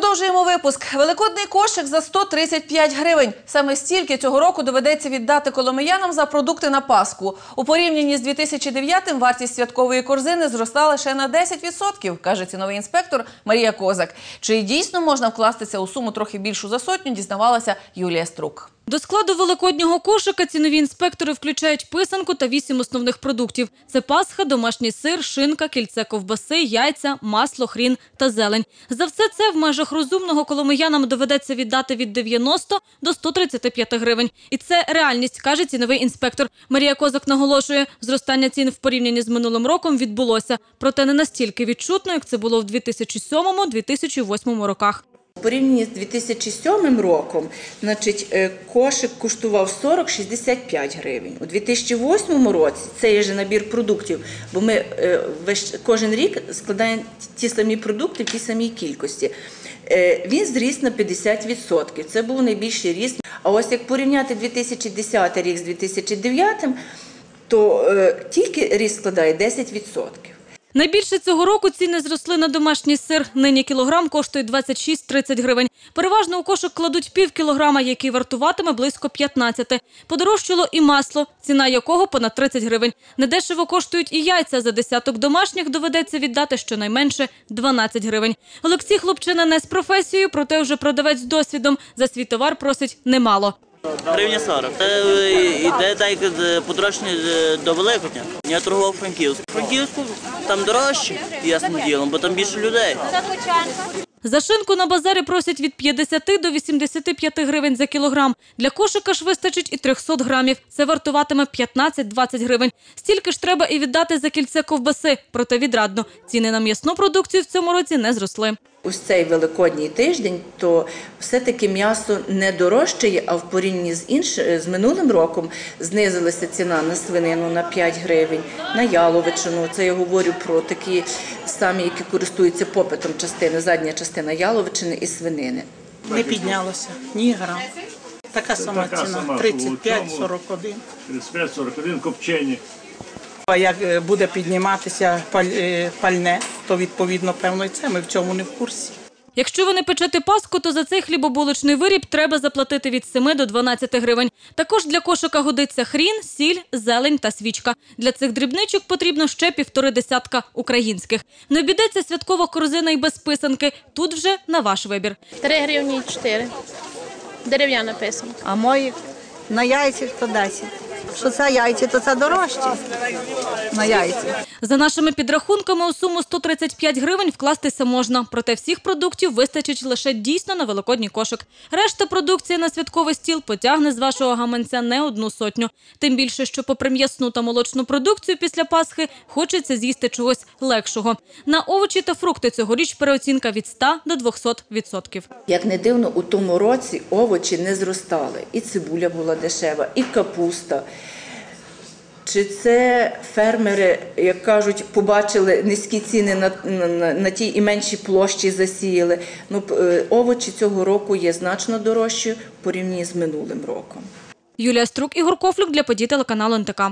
Продовжуємо випуск. Великодний кошик за 135 гривень. Саме стільки цього року доведеться віддати коломиянам за продукти на Пасху. У порівнянні з 2009-м вартість святкової корзини зросла лише на 10%, каже ціновий інспектор Марія Козак. Чи дійсно можна вкластися у суму трохи більшу за сотню, дізнавалася Юлія Струк. До складу великоднього кошика цінові інспектори включають писанку та вісім основних продуктів. Це пасха, домашній сир, шинка, кільце ковбаси, яйця, масло, хрін та зелень. За все це в межах розумного коломиянам доведеться віддати від 90 до 135 гривень. І це реальність, каже ціновий інспектор. Марія Козак наголошує, зростання цін в порівнянні з минулим роком відбулося. Проте не настільки відчутно, як це було в 2007-2008 роках. Порівнянні з 2007 роком, значить, е, кошик коштував 40-65 гривень. У 2008 році це є же набір продуктів, бо ми е, весь- кожен рік складаємо ті самі продукти в тій самій кількості. Е, Він зріс на 50%. Це був найбільший ріст. А ось як порівняти 2010 рік з 2009, то тільки ріст складає 10%. Найбільше цього року ціни зросли на домашній сир. Нині кілограм коштує 26-30 гривень. Переважно у кошик кладуть пів кілограма, який вартуватиме близько 15. Подорожчало і масло, ціна якого понад 30 гривень. Недешево коштують і яйця. За десяток домашніх доведеться віддати щонайменше 12 гривень. Олексій Хлопчина не з професією, проте вже продавець з досвідом. За свій товар просить немало. Гривня 40. Це йде так е, е, до Великодня. Я торгував Франківську. Франківську там дорожче, ясним ділом, бо там більше людей. За шинку на базарі просять від 50 до 85 гривень за кілограм. Для кошика ж вистачить і 300 грамів. Це вартуватиме 15-20 гривень. Стільки ж треба і віддати за кільце ковбаси. Проте відрадно. Ціни на м'ясну продукцію в цьому році не зросли. Ось цей великодній тиждень, то все-таки м'ясо не дорожчає, а в порівнянні з інш... з минулим роком знизилася ціна на свинину на 5 гривень, на яловичину. Це я говорю про такі самі, які користуються попитом частини, задня частина яловичини і свинини. Не піднялося ні грам. Така сама Така ціна сама, 35-41. 35-41 копчені. А як е, буде підніматися е, пальне, то відповідно певно і це. Ми в цьому не в курсі. Якщо ви не печете паску, то за цей хлібобулочний виріб треба заплатити від 7 до 12 гривень. Також для кошика годиться хрін, сіль, зелень та свічка. Для цих дрібничок потрібно ще півтори десятка українських. Не обійдеться святкова корзина і без писанки. Тут вже на ваш вибір. 3 гривні 4. Дерев'яна писанка. А мої на яйцях то 10. Що це яйці, то це дорожче. На яйці. За нашими підрахунками, у суму 135 гривень вкластися можна. Проте всіх продуктів вистачить лише дійсно на великодній кошик. Решта продукції на святковий стіл потягне з вашого гаманця не одну сотню. Тим більше, що попри м'ясну та молочну продукцію після Пасхи хочеться з'їсти чогось легшого. На овочі та фрукти цьогоріч переоцінка від 100 до 200 відсотків. Як не дивно, у тому році овочі не зростали. І цибуля була дешева, і капуста. Чи це фермери, як кажуть, побачили низькі ціни на, на, на, тій і меншій площі засіяли? Ну, е, овочі цього року є значно дорожчі в порівнянні з минулим роком. Юлія Струк, Ігор Кофлюк для подій телеканалу НТК.